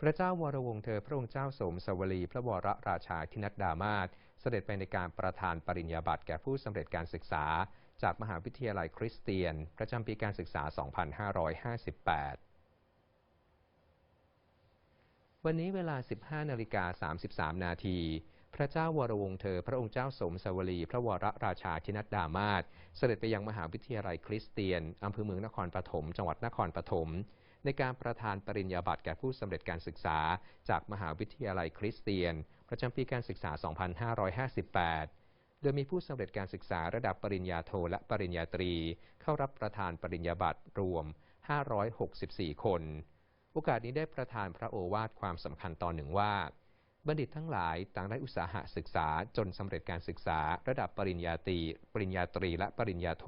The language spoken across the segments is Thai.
พระเจ้าวรวงศ์เธอพระองค์เจ้าสมสวลี พระวรราชาธินัดดามาศเสด็จไปในการประทานปริญญาบัตรแก่ผู้สำเร็จการศึกษา จากมหาวิทยาลัยคริสเตียน ประจำปีการศึกษา 2558 วันนี้เวลา 15นาฬิกา33 นาที พระเจ้าวรวงเธอ พระองค์เจ้าสมสวลี พระวรราชาธินัดดามาศเสด็จไปยังมหาวิทยาลัยคริสเตียนอำเภอเมืองนครปฐมจังหวัดนครปฐมในการประทานปริญญาบัตรแก่ผู้สำเร็จการศึกษา จากมหาวิทยาลัยคริสเตียน ประจำปีการศึกษา 2558 โดยมีผู้สำเร็จการศึกษาระดับปริญญาโทและปริญญาตรี เข้ารับประทานปริญญาบัตรรวม 564 คน โอกาสนี้ได้ประทานพระโอวาทความสำคัญตอนหนึ่งว่า บัณฑิตทั้งหลายต่างได้อุตสาหะศึกษาจนสำเร็จการศึกษา ระดับปริญญาตรี ปริญญาตรีและปริญญาโท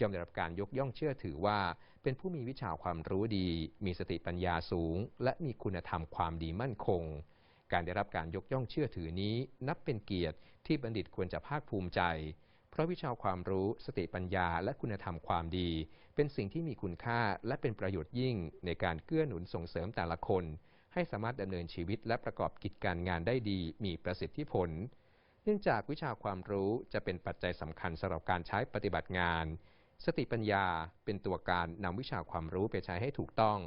ย่อมได้รับการยกย่องเชื่อถือว่า เป็นผู้มีวิชาความรู้ดี มีสติปัญญาสูง และมีคุณธรรมความดีมั่นคง การได้รับการยกย่องเชื่อถือนี้ นับเป็นเกียรติที่บัณฑิตควรจะภาคภูมิใจ เพราะวิชาความรู้สติปัญญาและคุณธรรมความดี เป็นสิ่งที่มีคุณค่าและเป็นประโยชน์ยิ่งในการเกื้อหนุนส่งเสริมแต่ละคน ให้สามารถดำเนินชีวิตและประกอบกิจการงานได้ดี มีประสิทธิผล เนื่องจากวิชาความรู้จะเป็นปัจจัยสำคัญสำหรับการใช้ปฏิบัติงาน สติปัญญาเป็นตัวการนำวิชาความรู้ไปใช้ให้ถูกต้อง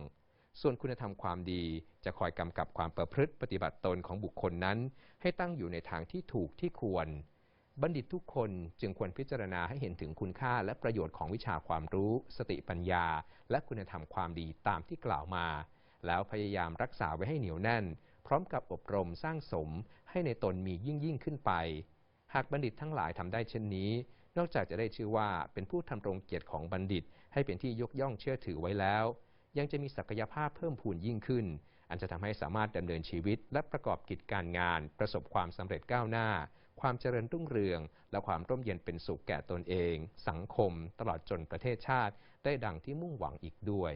ส่วนคุณธรรมความดีจะคอยกำกับความประพฤติปฏิบัติตนของบุคคลนั้น ให้ตั้งอยู่ในทางที่ถูกที่ควรบัณฑิตทุกคนจึงควรพิจารณาให้เห็นถึงคุณค่าและประโยชน์ของวิชาความรู้ สติปัญญา และคุณธรรมความดีตามที่กล่าวมา แล้วพยายามรักษาไว้ให้เหนียวแน่น พร้อมกับอบรมสร้างสมให้ในตนมียิ่งยิ่งขึ้นไป หากบัณฑิตทั้งหลายทำได้เช่นนี้ นอกจากจะได้ชื่อว่าเป็นผู้ทำรงเกียรติของบัณฑิต ให้เป็นที่ยกย่องเชื่อถือไว้แล้ว ยังจะมีศักยภาพเพิ่มพูนยิ่งขึ้น อันจะทำให้สามารถดำเนินชีวิต และประกอบกิจการงาน ประสบความสำเร็จก้าวหน้า ความเจริญรุ่งเรือง และความร่มเย็นเป็นสุขแก่ตนเอง สังคม ตลอดจนประเทศชาติ ได้ดังที่มุ่งหวังอีกด้วย